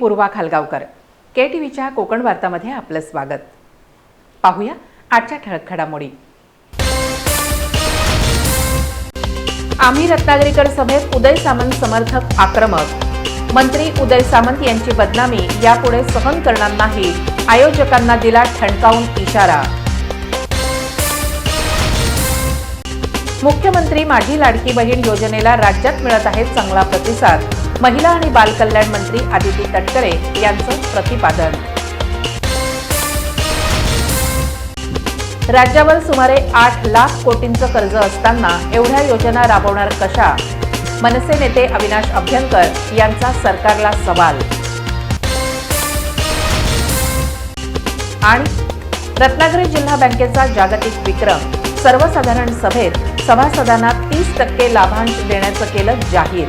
पूर्वा खालगावकर. के T व्हीच्या कोकण वार्तामध्ये आपलं स्वागत. पाहूया आजच्या ठळक घडामोडी. आम्ही रत्नागिरीकर सभेत उदय सामंत समर्थक आक्रमक. मंत्री उदय सामंत यांची बदनामी यापुढे सहन करणार नाही. आयोजकांना दिला ठणकावून इशारा. मुख्यमंत्री माझी लाडकी बहीण योजनेला राज्यात मिळत आहे चांगला प्रतिसाद. महिला आणि बालकल्याण मंत्री आदिती तटकरे यांचं प्रतिपादन. राज्यावर सुमारे आठ लाख कोटींचं कर्ज असताना एवढ्या योजना राबवणार कशा? मनसे नेते अविनाश अभ्यंकर यांचा सरकारला सवाल. आणि रत्नागिरी जिल्हा बँकेचा जागतिक विक्रम. सर्वसाधारण सभेत सभासदांना तीस टक्के लाभांश देण्याचं केलं जाहीर.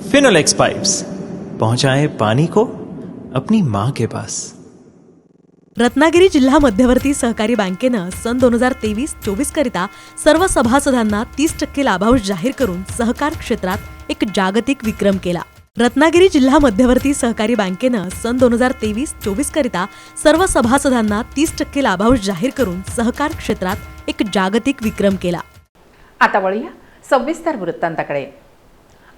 फिनोलेक्स पाइप्स पहुंचाए पानी को अपनी माँ के पास। रत्नागिरी जिल्हा मध्यवर्ती सहकारी बँकेनं सन दोन हजार तेवीस चोवीस करिता सर्व सभासदांना तीस टक्के लाभांश जाहीर करून सहकार क्षेत्रात एक जागतिक विक्रम केला. रत्नागिरी जिल्हा मध्यवर्ती सहकारी बँकेनं सन दोन हजार तेवीस चोवीस करिता सर्व सभासदांना तीस टक्के लाभांश जाहीर करून सहकार क्षेत्रात एक जागतिक विक्रम केला. आता वळूया सविस्तर वृत्तांताकडे.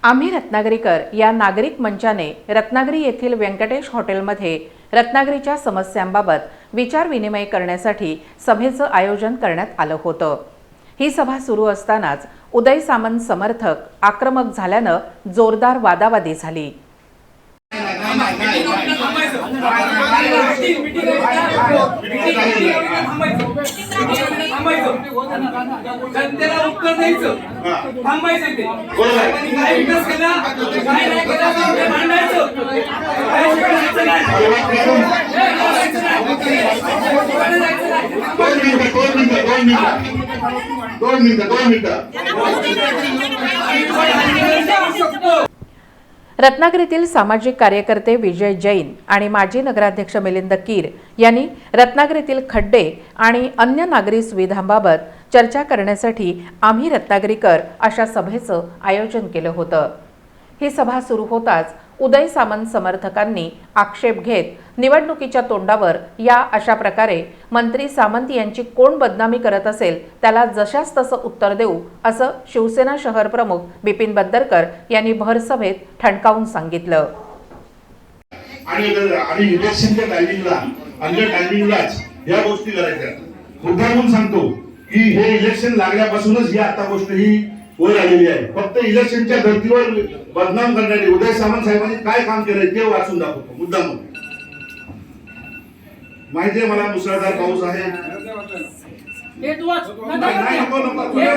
आम्ही रत्नागिरीकर या नागरिक मंचाने रत्नागिरी येथील व्यंकटेश हॉटेलमध्ये रत्नागिरीच्या समस्यांबाबत विचारविनिमय करण्यासाठी सभेचं आयोजन करण्यात आलं होतं. ही सभा सुरू असतानाच उदय सामंत समर्थक आक्रमक झाल्यानं जोरदार वादावादी झाली. जनतेला उत्तर द्यायचं. थांबायचं ते काय विकास केला? काय नाही केला मांडायचं काय शिकायचं नाही. दोन मिनिटं दोन मिनिटं रत्नागिरीतील सामाजिक कार्यकर्ते विजय जैन आणि माजी नगराध्यक्ष मिलिंद कीर यांनी रत्नागिरीतील खड्डे आणि अन्य नागरी सुविधांबाबत चर्चा करण्यासाठी आम्ही रत्नागिरीकर अशा सभेचं आयोजन केलं होतं. ही सभा सुरू होताच उदय सामंत समर्थकांनी आक्षेप घेत निवडणुकीच्या तोंडावर या अशा प्रकारे मंत्री सामंत यांची कोण बदनामी करत असेल त्याला जशास तसं उत्तर देऊ असं शिवसेना शहर प्रमुख बिपिन बद्दरकर यांनी भरसभेत ठणकावून सांगितलं. आणि आणि इलेक्शनच्या टायमिंगला अंडर टायमिंगलाच या गोष्टी करायच्या. मुद्दा सांगतो की हे इलेक्शन लागल्यापासूनच ही आता गोष्ट ही वर आलेली आहे. फक्त इलेक्शनच्या धर्तीवर बदनाम करण्यासाठी उदय सामंत साहेबांनी काय काम केलंय ते वाचून दाखवतो मुद्दा माहितीये मला मुसळधार पाऊस आहे हे. हे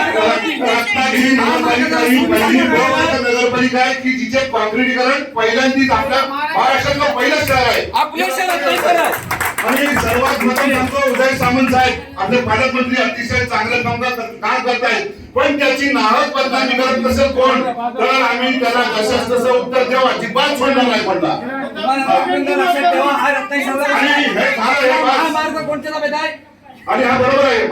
रत्नागिरी नगरपालिका ही पहिली गोवाचा नगरपालिका आहे की जिचे काँक्रिटीकरण पहिल्यांदाच आपल्या महाराष्ट्रातलं पहिलंच शहर आहे. आणि सर्वात उदय सामंत साहेब आपले पालकमंत्री अतिशय चांगलं काम करत- काम करतायत पण त्याची नाहक बदनामी करत नसेल कोण तर आम्ही त्याला जसंच तसं उत्तर देऊ अजिबात सोडणार नाही पडला हा आणि आहे. हे झालं हे हा बस. मार्ग कोणत्या ताब्यात आहे आणि हा बरोबर आहे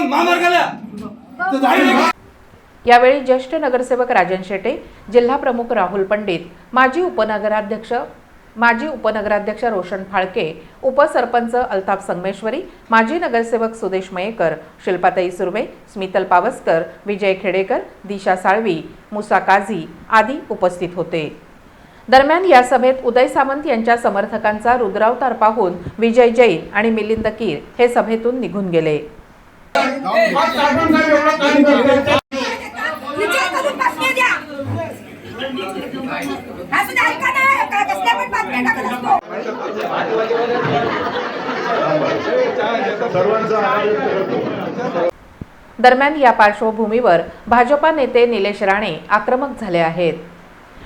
महामार्ग आहे महामार्ग? यावेळी ज्येष्ठ नगरसेवक राजन शेटे जिल्हा प्रमुख राहुल पंडित माजी उपनगराध्यक्ष माजी उपनगराध्यक्ष रोशन फाळके उपसरपंच अल्ताफ संगमेश्वरी माजी नगरसेवक सुदेश मयेकर शिल्पाताई सुर्वे स्मितल पावसकर विजय खेडेकर दिशा साळवी मुसा काझी आदी उपस्थित होते. दरम्यान या सभेत उदय सामंत यांच्या समर्थकांचा रुद्रावतार पाहून विजय जैन आणि मिलिंद कीर हे सभेतून निघून गेले. दरम्यान या पार्श्वभूमीवर भाजपा नेते निलेश राणे आक्रमक झाले आहेत.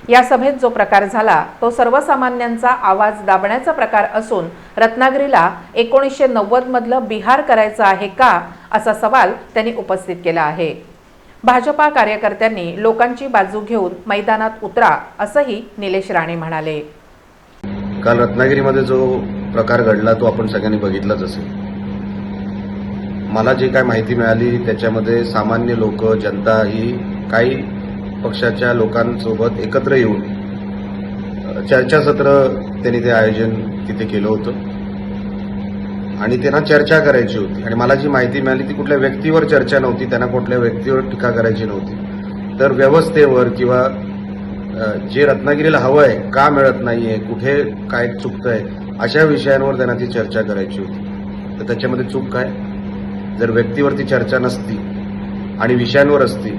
या सभेत जो प्रकार झाला तो सर्वसामान्यांचा आवाज दाबण्याचा प्रकार असून रत्नागिरीला एकोणीसशे नव्वद मधलं बिहार करायचं आहे का असा सवाल त्यांनी उपस्थित केला आहे. भाजपा कार्यकर्त्यांनी लोकांची बाजू घेऊन मैदानात उतरा असंही निलेश राणे म्हणाले. काल रत्नागिरीमध्ये जो प्रकार घडला तो आपण सगळ्यांनी बघितलाच असेल. मला जी काय माहिती मिळाली त्याच्यामध्ये सामान्य लोक जनता ही काही पक्षाच्या लोकांसोबत एकत्र येऊन चर्चासत्र त्यांनी ते आयोजन तिथे केलं होतं. आणि त्यांना चर्चा करायची होती. आणि मला जी माहिती मिळाली ती कुठल्या व्यक्तीवर चर्चा नव्हती त्यांना कुठल्या व्यक्तीवर टीका करायची नव्हती. तर व्यवस्थेवर किंवा जे रत्नागिरीला हवं आहे का मिळत नाहीये कुठे काय चुकतंय अशा विषयांवर त्यांना ती चर्चा करायची होती. तर त्याच्यामध्ये चूक काय? जर व्यक्तीवरती चर्चा नसती आणि विषयांवर असती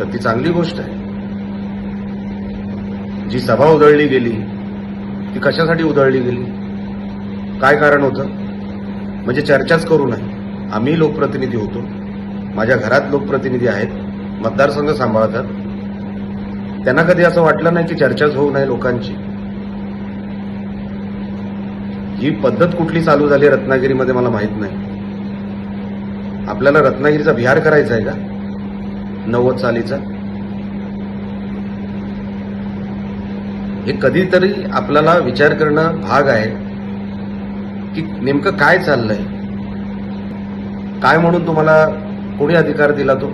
तर ती चांगली गोष्ट आहे. जी सभा उधळली गेली ती कशासाठी उधळली गेली? काय कारण होतं? म्हणजे चर्चाच करू नये. आम्ही लोकप्रतिनिधी होतो. माझ्या घरात लोकप्रतिनिधी आहेत. मतदारसंघ सांभाळतात. त्यांना कधी असं वाटलं नाही की चर्चाच होऊ नये लोकांची? ही पद्धत कुठली चालू झाली रत्नागिरीमध्ये मला माहीत नाही. आपल्याला रत्नागिरीचा विहार करायचा आहे का? नव्वद सालीचा? हे कधीतरी आपल्याला विचार करणं भाग आहे की नेमकं काय चाललंय? काय म्हणून तुम्हाला कोणी अधिकार दिला तो?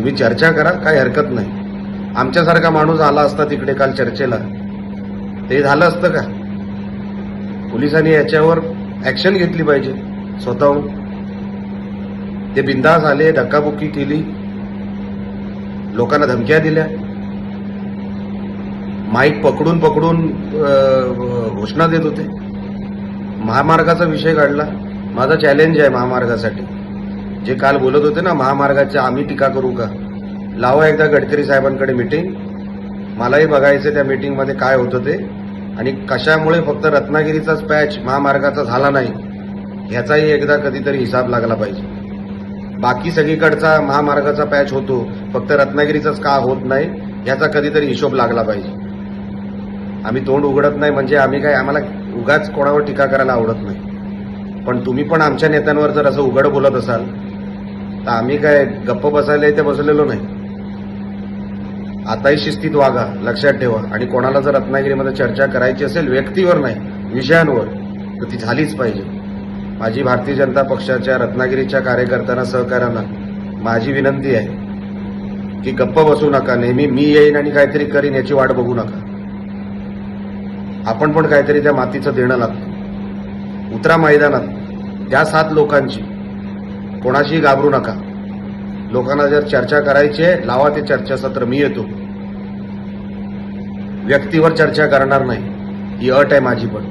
तुम्ही चर्चा करा काही हरकत नाही. आमच्यासारखा माणूस आला असता तिकडे काल चर्चेला. ते झालं असतं का? पोलिसांनी याच्यावर ऍक्शन घेतली पाहिजे स्वतःहून. ते बिंदास आले धक्काबुक्की केली. लोकांना धमक्या दिल्या. माईक पकडून पकडून घोषणा देत होते. महामार्गाचा विषय काढला. माझा चॅलेंज आहे महामार्गासाठी. जे काल बोलत होते ना महामार्गाच्या आम्ही टीका करू का? लावा एकदा गडकरी साहेबांकडे मिटिंग मलाही बघायचं त्या मीटिंगमध्ये काय होतं ते. आणि कशामुळे फक्त रत्नागिरीचाच पॅच महामार्गाचा झाला नाही ह्याचाही एकदा कधीतरी हिसाब लागला पाहिजे. बाकी सगळीकडचा महामार्गाचा पॅच होतो फक्त रत्नागिरीचाच का होत नाही ह्याचा कधीतरी हिशोब लागला पाहिजे. आम्ही तोंड उघडत नाही म्हणजे आम्ही काय आम्हाला उगाच कोणावर टीका करायला आवडत नाही. पण तुम्ही पण आमच्या नेत्यांवर जर असं उघड बोलत असाल तर आम्ही काय गप्प बसायला इथे बसलेलो नाही. आताही शिस्तीत वागा लक्षात ठेवा. आणि कोणाला जर रत्नागिरीमध्ये चर्चा करायची असेल व्यक्तीवर नाही विषयांवर तर ती झालीच पाहिजे. माझी भारतीय जनता पक्षाच्या रत्नागिरीच्या कार्यकर्त्यांना सहकाऱ्यांना माझी विनंती आहे की गप्प बसू नका. नेहमी मी येईन आणि काहीतरी करीन याची वाट बघू नका. आपण पण काहीतरी त्या मातीचं देणं लागतं. उतरा मैदानात. त्या सात लोकांची. कोणाशीही घाबरू नका. लोकांना जर चर्चा करायची आहे लावा ते चर्चासत्र मी येतो. व्यक्तीवर चर्चा करणार नाही. ही अट आहे माझी पण.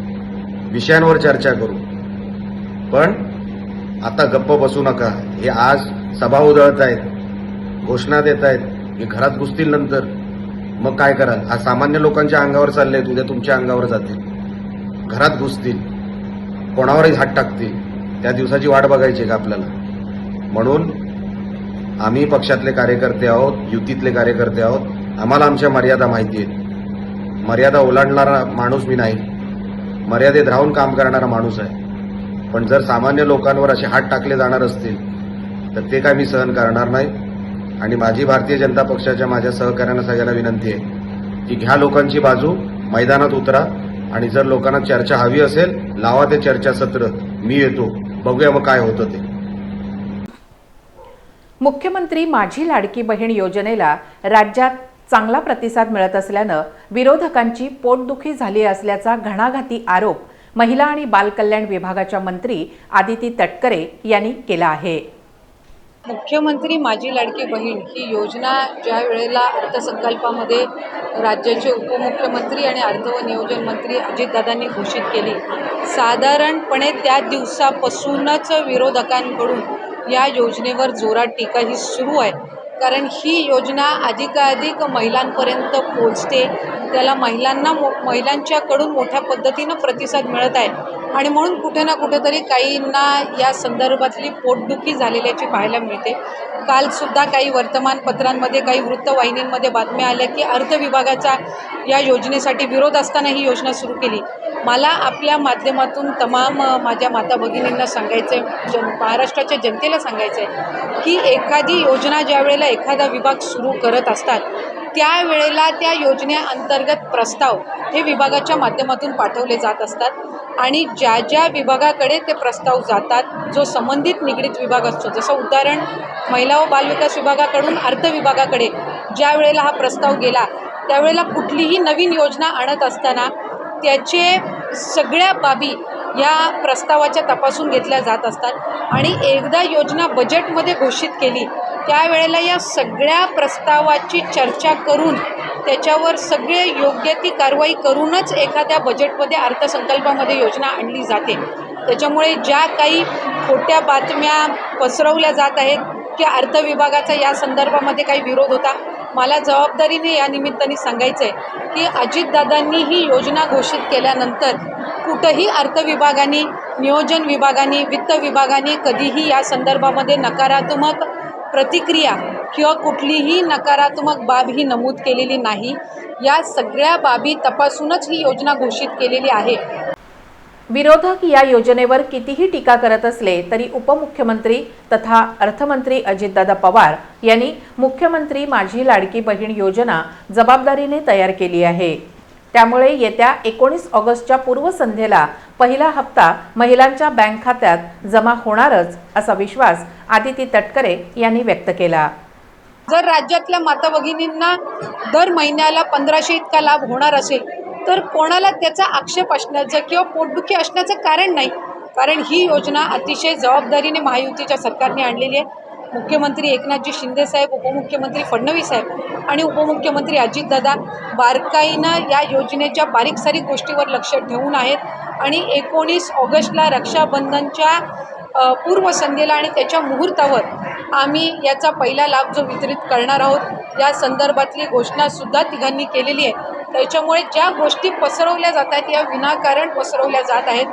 विषयांवर चर्चा करू. पण आता गप्प बसू नका. हे आज सभा उधळत आहेत. घोषणा देत आहेत. हे घरात घुसतील नंतर. मग काय कराल? आज सामान्य लोकांच्या अंगावर चालले उद्या तुमच्या अंगावर जातील. घरात घुसतील. कोणावरही हात टाकतील. त्या दिवसाची वाट बघायची का आपल्याला? म्हणून आम्ही पक्षातले कार्यकर्ते आहोत युतीतले कार्यकर्ते आहोत. आम्हाला आमच्या मर्यादा माहिती आहेत. मर्यादा ओलांडणारा माणूस मी नाही. मर्यादेत राहून काम करणारा माणूस आहे. पण जर सामान्य लोकांवर असे हात टाकले जाणार असतील तर ते काय मी सहन करणार नाही. आणि माझी भारतीय जनता पक्षाच्या माझ्या सहकाऱ्यांना सगळ्यांना विनंती आहे की घ्या लोकांची बाजू मैदानात उतरा. आणि जर लोकांना चर्चा हवी असेल लावा ते चर्चासत्र. मी येतो. बघूया मग काय होतं ते. मुख्यमंत्री माझी लाडकी बहीण योजनेला राज्यात चांगला प्रतिसाद मिळत असल्यानं विरोधकांची पोटदुखी झाली असल्याचा घणाघाती आरोप महिला आणि बालकल्याण विभागाच्या मंत्री आदिती तटकरे यांनी केला आहे. मुख्यमंत्री माझी लाडकी बहीण ही योजना ज्या वेळेला अर्थसंकल्पामध्ये राज्याचे उपमुख्यमंत्री आणि अर्थ व नियोजन मंत्री अजितदादांनी घोषित केली साधारणपणे त्या दिवसापासूनच विरोधकांकडून या योजनेवर जोरात टीका ही सुरू आहे. कारण ही योजना अधिकाधिक महिलांपर्यंत पोचते त्याला महिलांना मो महिलांच्याकडून मोठ्या पद्धतीनं प्रतिसाद मिळत आहे. आणि म्हणून कुठे ना कुठेतरी काहींना या संदर्भातली पोटदुखी झालेल्याची पाहायला मिळते. कालसुद्धा काही वर्तमानपत्रांमध्ये काही वृत्तवाहिनींमध्ये बातम्या आल्या की अर्थ विभागाचा या योजनेसाठी विरोध असताना ही योजना सुरू केली. मला आपल्या माध्यमातून तमाम माझ्या माता भगिनींना सांगायचं आहे जन महाराष्ट्राच्या जनतेला सांगायचं आहे की एखादी योजना ज्या वेळेला एखादा विभाग सुरू करत असतात त्यावेळेला त्या योजनेअंतर्गत प्रस्ताव हे विभागाच्या माध्यमातून पाठवले जात असतात आणि ज्या ज्या विभागाकडे ते प्रस्ताव जातात जो संबंधित निगडीत विभाग असतो जसं उदाहरण महिला व बालविकास विभागाकडून अर्थ विभागाकडे ज्या वेळेला हा प्रस्ताव गेला त्यावेळेला कुठलीही नवीन योजना आणत असताना त्याचे सगळ्या बाबी या प्रस्तावाच्या तपासून घेतल्या जात असतात. आणि एकदा योजना बजेटमध्ये घोषित केली त्यावेळेला या सगळ्या प्रस्तावाची चर्चा करून त्याच्यावर सगळे योग्य ती कारवाई करूनच एखाद्या बजेटमध्ये अर्थसंकल्पामध्ये योजना आणली जाते. त्याच्यामुळे ज्या काही खोट्या बातम्या पसरवल्या जात आहेत की अर्थ विभागाचा या संदर्भामध्ये काही विरोध होता. मला जबाबदारीने या निमित्ताने सांगायचं आहे की अजितदादांनी ही योजना घोषित केल्यानंतर कुठंही अर्थविभागाने नियोजन विभागाने वित्त विभागाने कधीही या संदर्भामध्ये नकारात्मक प्रतिक्रिया किंवा कुठलीही नकारात्मक बाब ही नमूद केलेली नाही. या सगळ्या बाबी तपासूनच ही योजना घोषित केलेली आहे. विरोधक या योजनेवर कितीही टीका करत असले तरी उपमुख्यमंत्री तथा अर्थमंत्री अजितदादा पवार यांनी मुख्यमंत्री माझी लाडकी बहीण योजना जबाबदारीने तयार केली आहे. त्यामुळे येत्या एकोणीस ऑगस्टच्या पूर्वसंध्येला पहिला हप्ता महिलांच्या बँक खात्यात जमा होणारच असा विश्वास आदिती तटकरे यांनी व्यक्त केला. जर राज्यातल्या माता भगिनींना दर महिन्याला पंधराशे इतका लाभ होणार असेल तर कोणाला त्याचा आक्षेप असण्याचं किंवा पोटदुखी असण्याचं कारण नाही. कारण ही योजना अतिशय जबाबदारीने महायुतीच्या सरकारने आणलेली आहे. मुख्यमंत्री एकनाथजी शिंदेसाहेब उपमुख्यमंत्री फडणवीस साहेब आणि उपमुख्यमंत्री अजितदादा बारकाईनं या योजनेच्या बारीक सारीक गोष्टीवर लक्ष ठेवून आहेत. आणि एकोणीस ऑगस्टला रक्षाबंधनच्या पूर्वसंध्येला आणि त्याच्या मुहूर्तावर आम्ही याचा पहिला लाभ जो वितरित करणार आहोत या संदर्भातली घोषणासुद्धा तिघांनी केलेली आहे. त्याच्यामुळे ज्या गोष्टी पसरवल्या जात आहेत या विनाकारण पसरवल्या जात आहेत.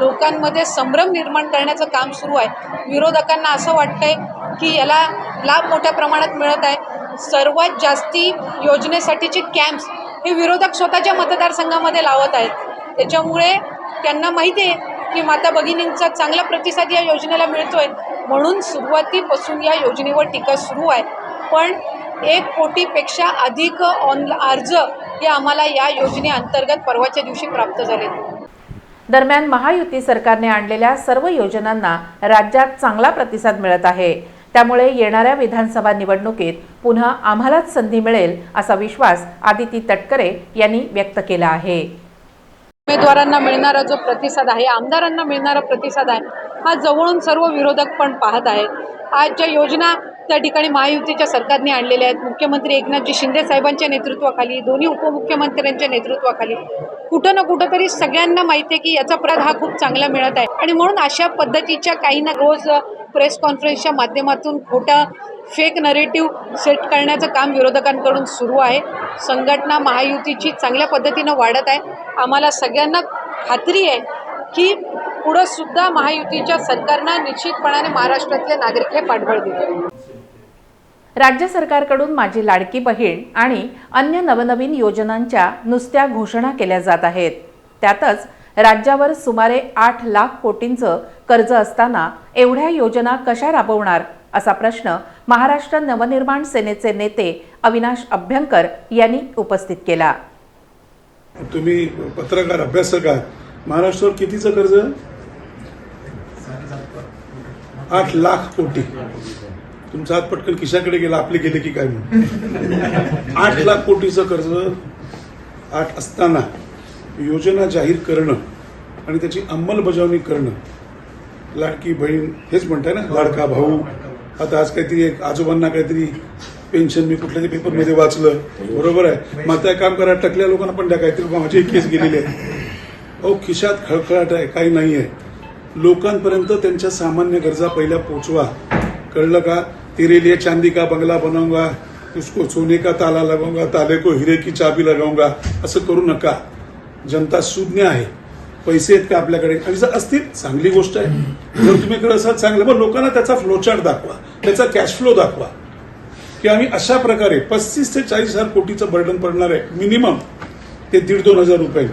लोकांमध्ये संभ्रम निर्माण करण्याचं काम सुरू आहे. विरोधकांना असं वाटतंय की याला लाभ मोठ्या प्रमाणात मिळत आहे. सर्वात जास्ती योजनेसाठीचे कॅम्प्स हे विरोधक स्वतःच्या मतदारसंघामध्ये लावत आहेत. त्याच्यामुळे त्यांना माहिती आहे की माता भगिनींचा चांगला प्रतिसाद या योजनेला मिळतोय. म्हणून सुरुवातीपासून या योजनेवर टीका सुरू आहे. पण एक कोटीपेक्षा अधिक ऑन अर्ज हे आम्हाला या योजनेअंतर्गत परवाच्या दिवशी प्राप्त झाले. दरम्यान महायुती सरकारने आणलेल्या सर्व योजनांना राज्यात चांगला प्रतिसाद मिळत आहे. त्यामुळे येणाऱ्या विधानसभा निवडणुकीत पुन्हा आम्हालाच संधी मिळेल असा विश्वास आदिती तटकरे यांनी व्यक्त केला आहे. उमेदवारांना मिळणारा जो प्रतिसाद आहे आमदारांना मिळणारा प्रतिसाद आहे हा जवळून सर्व विरोधक पण पाहत आहेत. आज ज्या योजना त्या ठिकाणी महायुतीच्या सरकारने आणलेल्या आहेत मुख्यमंत्री एकनाथजी शिंदे साहेबांच्या नेतृत्वाखाली दोन्ही उपमुख्यमंत्र्यांच्या नेतृत्वाखाली कुठं ना कुठं तरी सगळ्यांना माहिती आहे की याचा प्रद हा खूप चांगला मिळत आहे. आणि म्हणून अशा पद्धतीच्या काही ना रोज प्रेस कॉन्फरन्सच्या माध्यमातून खोटा फेक नरेटिव्ह सेट करण्याचं काम विरोधकांकडून सुरू आहे. संघटना महायुतीची चांगल्या पद्धतीनं वाढत आहे. आम्हाला सगळ्यांना खात्री आहे की पुढं सुद्धा महायुतीच्या सरकारनं निश्चितपणाने महाराष्ट्रातले नागरिक हे पाठबळ दिले राज्य सरकारकडून माझी लाडकी बहीण आणि अन्य नवनवीन योजनांच्या नुसत्या घोषणा केल्या जात आहेत. त्यातच राज्यावर सुमारे आठ लाख कोटींचं कर्ज असताना एवढ्या योजना कशा राबवणार? असा प्रश्न महाराष्ट्र नवनिर्माण सेनेचे नेते अविनाश अभ्यंकर यांनी उपस्थित केला. तुम्ही पत्रकार अभ्यासक आहात. महाराष्ट्रावर कितीचं कर्ज? आठ लाख कोटी. तुमचा हात पटकन किशाकडे गेला आपले गेले की काय म्हणून? आठ लाख कोटीचं कर्ज आठ असताना योजना जाहीर करणं आणि त्याची अंमलबजावणी करणं. लाडकी बहीण हेच म्हणताय ना लाडका भाऊ आता आज काहीतरी एक आजोबांना काहीतरी पेन्शन मी कुठल्या तरी पेपरमध्ये वाचलं. बरोबर आहे? मग त्या काम करा टकल्या लोकांना पण द्या. काहीतरी बा, माझी एक केस गेलेली आहे. अहो खिशात खळखळाट आहे काही नाही आहे. लोकांपर्यंत त्यांच्या सामान्य गरजा पहिल्या पोचवा. कळलं का? तेरे चांदी का बंगला बनवूंगा? उसको सोने का ताला लगाऊंगा ताले को हिरे की चाबी लगाऊंगा असं करू नका. जनता सुज्ञ आहे. पैसे आहेत का आपल्याकडे? आणि जर असतील चांगली गोष्ट आहे. जर तुम्ही करत असाल चांगलं मग लोकांना त्याचा फ्लोचार्ट दाखवा. त्याचा कॅश फ्लो दाखवा. की आम्ही अशा प्रकारे पस्तीस ते चाळीस हजार कोटीचं बर्डन पडणार आहे. मिनिमम ते दीड दोन हजार रुपये.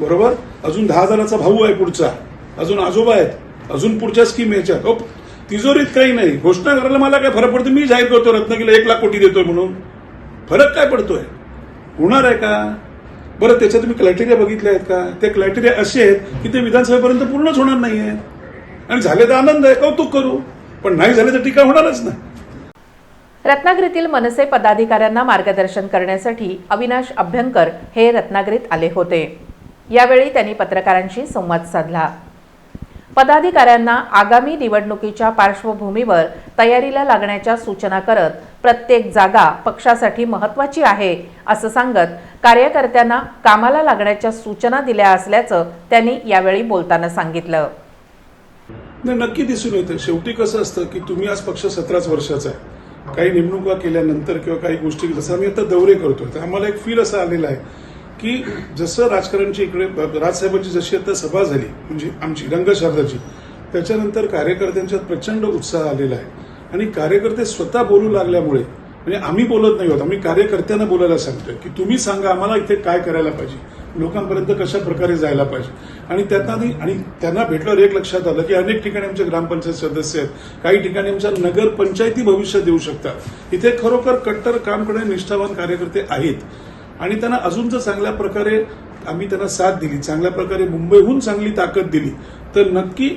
बरोबर? अजून दहा हजाराचा भाऊ आहे पुढचा. अजून आजोबा आहेत. अजून पुढच्या स्कीम याच्यात. हो तिजोरीत काही नाही. घोषणा करायला मला काय फरक पडतो? मी जाहीर करतो रत्नागिरीला एक लाख कोटी देतोय म्हणून. फरक काय पडतोय? होणार आहे का? बरं त्याच्या तुम्ही क्रायटेरिया बघितले आहेत का? ते क्रायटेरिया असे आहेत की ते विधानसभेपर्यंत पूर्णच होणार नाहीये आणि झाले तर आनंद आहे कौतुक करू. पण नाही झाले तर टीका होणारच नाही. रत्नागिरीतील मनसे पदाधिकाऱ्यांना मार्गदर्शन करण्यासाठी अविनाश अभ्यंकर हे रत्नागिरीत आले होते. यावेळी त्यांनी पत्रकारांशी संवाद साधला. पदाधिकाऱ्यांना आगामी निवडणुकीच्या पार्श्वभूमीवर तयारीला लागण्याच्या सूचना करत प्रत्येक जागा पक्षासाठी महत्वाची आहे असं सांगत कार्यकर्त्यांना कामाला लागण्याच्या सूचना दिल्या असल्याचं त्यांनी यावेळी बोलताना सांगितलं. नाही नक्की दिसून येतं. शेवटी कसं असतं की तुम्ही आज पक्ष सतराच वर्षाचा आहे. काही नेमणुका केल्यानंतर किंवा काही गोष्टी जसं आम्ही आता दौरे करतोय तर आम्हाला एक फील असं आलेलं आहे की जसं राजकारणची इकडे राजसाहेबांची जशी आता सभा झाली म्हणजे आमची रंगशारदाची त्याच्यानंतर कार्यकर्त्यांच्यात प्रचंड उत्साह आलेला आहे. आणि कार्यकर्ते स्वतः बोलू लागल्यामुळे म्हणजे आम्ही बोलत नाही आहोत आम्ही कार्यकर्त्यांना बोलायला सांगतोय की तुम्ही सांगा आम्हाला इथे काय करायला पाहिजे. लोकांपर्यंत कशा प्रकारे जायला पाहिजे. आणि त्यांना आणि त्यांना भेटल्यावर एक लक्षात आलं की अनेक ठिकाणी आमचे ग्रामपंचायत सदस्य आहेत. काही ठिकाणी आमच्या नगर पंचायती भविष्य देऊ शकतात. इथे खरोखर कट्टर काम करणारे निष्ठावान कार्यकर्ते आहेत. आणि त्यांना अजून जर चांगल्या प्रकारे आम्ही त्यांना साथ दिली चांगल्या प्रकारे मुंबईहून चांगली ताकद दिली तर नक्की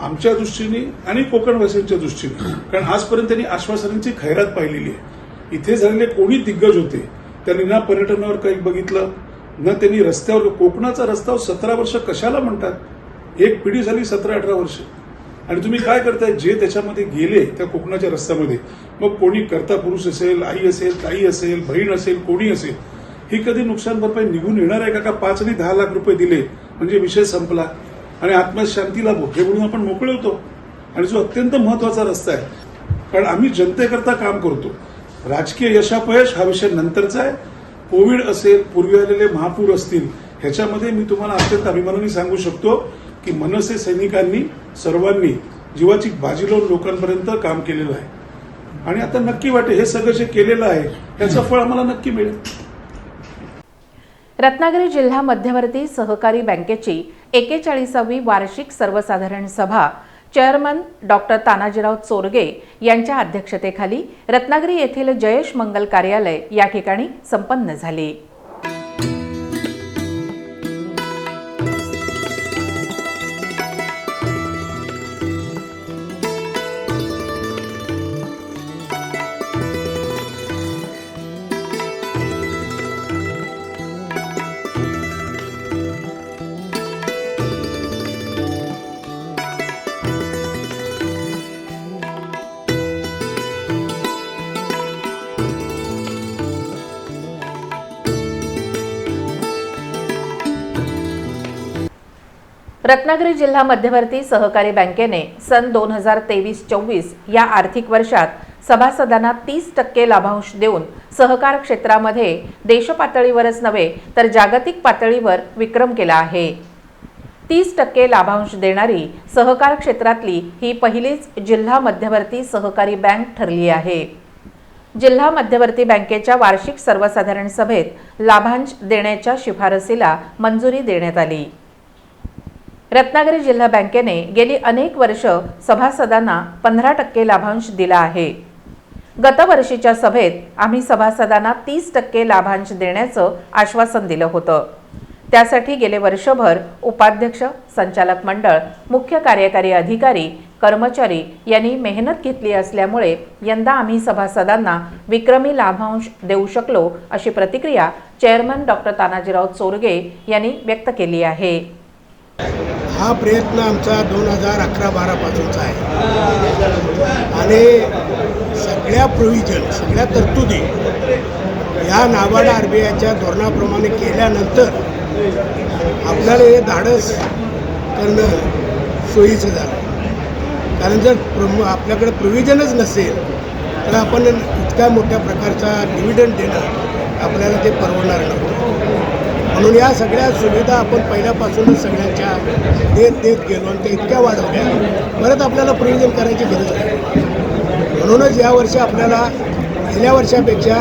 आमच्या दृष्टीने आणि कोकणवासियांच्या दृष्टीने. कारण आजपर्यंत त्यांनी आश्वासनांची खैरात पाहिलेली आहे. इथे झालेले कोणी दिग्गज होते त्यांनी ना पर्यटनावर काही बघितलं न त्यांनी रस्त्यावर कोकणाचा रस्ता सतरा वर्ष कशाला म्हणतात? एक पिढी झाली सतरा अठरा वर्ष. आणि तुम्ही काय करताय? जे त्याच्यामध्ये गेले त्या कोकणाच्या रस्त्यामध्ये. मग कोणी करता पुरुष असेल आई असेल ताई असेल बहीण असेल कोणी असेल ही कधी नुकसान भरपाई निघून येणार आहे का? का पाच आणि दहा लाख रुपये दिले? म्हणजे विषय संपला. आणि आत्मशांतीला हे म्हणून आपण मोकळे होतो. आणि जो अत्यंत महत्त्वाचा रस्ता आहे. कारण आम्ही जनतेकरता काम करतो. राजकीय यशापयश हा विषय नंतरचा आहे. कोविड असेल पूर्वी आलेले महापूर असतील ह्याच्यामध्ये मी तुम्हाला अत्यंत अभिमानाने सांगू शकतो की मनसे सैनिकांनी सर्वांनी जीवाची बाजी लावून लोकांपर्यंत काम केलेलं आहे. आणि आता नक्की वाटे हे सगळं जे केलेलं आहे त्याचं फळ आम्हाला नक्की मिळेल. रत्नागिरी जिल्हा मध्यवर्ती सहकारी बँकेची एकेचाळीसावी वार्षिक सर्वसाधारण सभा चेअरमन डॉक्टर तानाजीराव चोरगे यांच्या अध्यक्षतेखाली रत्नागिरी येथील जयेश मंगल कार्यालय या ठिकाणी संपन्न झाली. रत्नागिरी जिल्हा मध्यवर्ती सहकारी बँकेने सन दोन हजार तेवीस चोवीस या आर्थिक वर्षात सभासदांना तीस टक्के लाभांश देऊन सहकार क्षेत्रामध्ये देशपातळीवरच नव्हे तर जागतिक पातळीवर विक्रम केला आहे. तीस टक्के लाभांश देणारी सहकार क्षेत्रातली ही पहिलीच जिल्हा मध्यवर्ती सहकारी बँक ठरली आहे. जिल्हा मध्यवर्ती बँकेच्या वार्षिक सर्वसाधारण सभेत लाभांश देण्याच्या शिफारसीला मंजुरी देण्यात आली. रत्नागिरी जिल्हा बँकेने गेली अनेक वर्ष सभासदांना पंधरा टक्के लाभांश दिला आहे. गतवर्षीच्या सभेत आम्ही सभासदांना तीस टक्के लाभांश देण्याचं आश्वासन दिलं होतं. त्यासाठी गेले वर्षभर उपाध्यक्ष संचालक मंडळ मुख्य कार्यकारी अधिकारी कर्मचारी यांनी मेहनत घेतली असल्यामुळे यंदा आम्ही सभासदांना विक्रमी लाभांश देऊ शकलो अशी प्रतिक्रिया चेअरमन डॉक्टर तानाजीराव चोरगे यांनी व्यक्त केली आहे. हा प्रयत्न आमचा दोन हजार अकरा बारापासूनचा आहे. आणि सगळ्या प्रोव्हिजन सगळ्या तरतुदी या नाबार्ड आर बी आयच्या धोरणाप्रमाणे केल्यानंतर आपल्याला हे धाडस करणं सोयीचं झालं. कारण जर प्रमु आपल्याकडे प्रोव्हिजनच नसेल तर आपण इतक्या मोठ्या प्रकारचा डिव्हिडंड देणं आपल्याला ते परवडणार नव्हतं. म्हणून या सगळ्या सुविधा आपण पहिल्यापासूनच सगळ्यांच्या देत देत गेलो आणि ते इतक्या वाढवल्या. परत आपल्याला प्रयोजन करायची गरज नाही. म्हणूनच यावर्षी आपल्याला गेल्या वर्षापेक्षा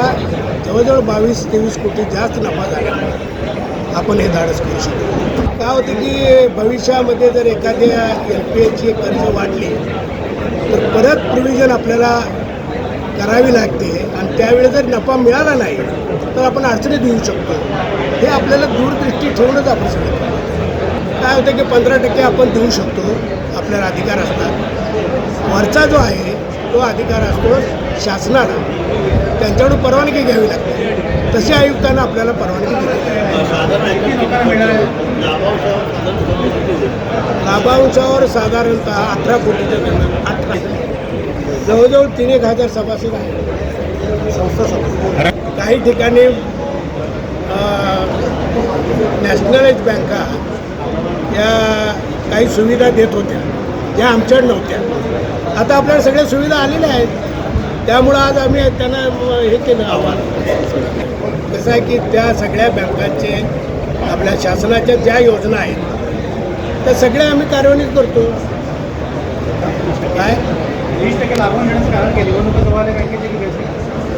जवळजवळ बावीस तेवीस कोटी जास्त नफा झाला. आपण हे धाडस करू शकतो. काय होतं की भविष्यामध्ये जर एखाद्या एल पी एची कर्ज वाढली तर परत प्रोव्हिजन आपल्याला करावी लागते आणि त्यावेळी जर नफा मिळाला नाही तर आपण अडचणीत येऊ शकतो. हे आपल्याला दूरदृष्टी ठेवूनच आपण सांगितलं काय होतं की पंधरा टक्के आपण देऊ शकतो आपल्याला अधिकार असतात वरचा जो आहे तो अधिकार असतो शासनाला. त्यांच्याकडून परवानगी घ्यावी लागते. तशी आयुक्तांना आपल्याला परवानगी दिली लाभांशावर साधारणतः अठरा कोटीच्या दरम्यान. अठरा. जवळजवळ तीन एक हजार सभासद आहेत. संस्था सभासद काही ठिकाणी नॅशनलाइज बँका या काही सुविधा देत होत्या ज्या आमच्याकडे नव्हत्या. आता आपल्याला सगळ्या सुविधा आलेल्या आहेत. त्यामुळं आज आम्ही त्यांना हे केलं आव्हान. कसं आहे की त्या सगळ्या बँकांचे आपल्या शासनाच्या ज्या योजना आहेत त्या सगळ्या आम्ही कार्यान्वित करतो. काय?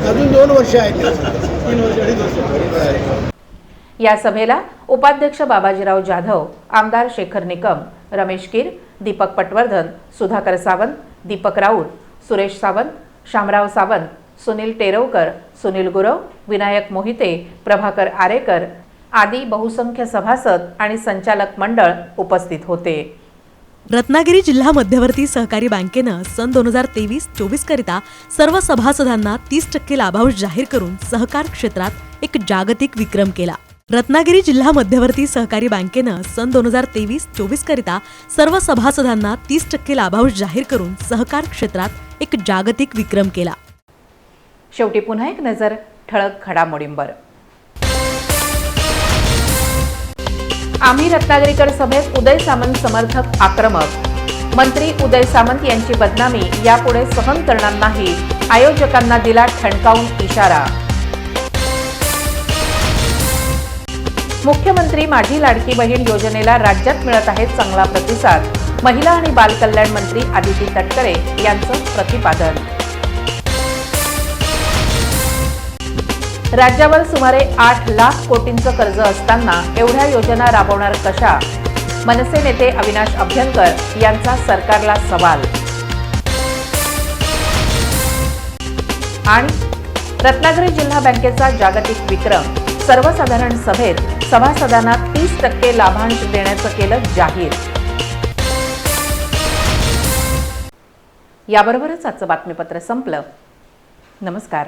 अजून दोन वर्ष आहेत तीन वर्ष अडीच वर्ष. या सभेला उपाध्यक्ष बाबाजीराव जाधव आमदार शेखर निकम रमेश कीर दीपक पटवर्धन सुधाकर सावंत दीपक राऊत सुरेश सावंत शामराव सावंत सुनील टेरवकर सुनील गुरव विनायक मोहिते प्रभाकर आरेकर आदी बहुसंख्य सभासद आणि संचालक मंडळ उपस्थित होते. रत्नागिरी जिल्हा मध्यवर्ती सहकारी बँकेनं सन दोन हजार तेवीस चोवीस करिता सर्व सभासदांना तीस टक्के लाभांश जाहीर करून सहकार क्षेत्रात एक जागतिक विक्रम केला. रत्नागिरी जिल्हा मध्यवर्ती सहकारी बँकेनं सन दोन हजार तेवीस चोवीस करिता सर्व सभासदांना तीस टक्के लाभांश जाहीर करून सहकार क्षेत्रात एक जागतिक विक्रम केला. शेवटी पुन्हा एक नजर ठळक घडामोडींवर. आम्ही रत्नागिरीकर सभेत उदय सामंत समर्थक आक्रमक. मंत्री उदय सामंत यांची बदनामी यापुढे सहन करणार नाही. आयोजकांना दिला ठणकावून इशारा. मुख्यमंत्री माझी लाडकी बहीण योजनेला राज्यात मिळत आहे चांगला प्रतिसाद. महिला आणि बालकल्याण मंत्री आदिती तटकरे यांचं प्रतिपादन. राज्यावर सुमारे आठ लाख कोटींचं कर्ज असताना एवढ्या योजना राबवणार कशा? मनसे नेते अविनाश अभ्यंकर यांचा सरकारला सवाल. आणि रत्नागिरी जिल्हा बँकेचा जागतिक विक्रम. सर्वसाधारण सभेत सभासदांना तीस टक्के लाभांश देण्याचं केलं जाहीर. याबरोबरच आजचं बातमीपत्र संपलं. नमस्कार.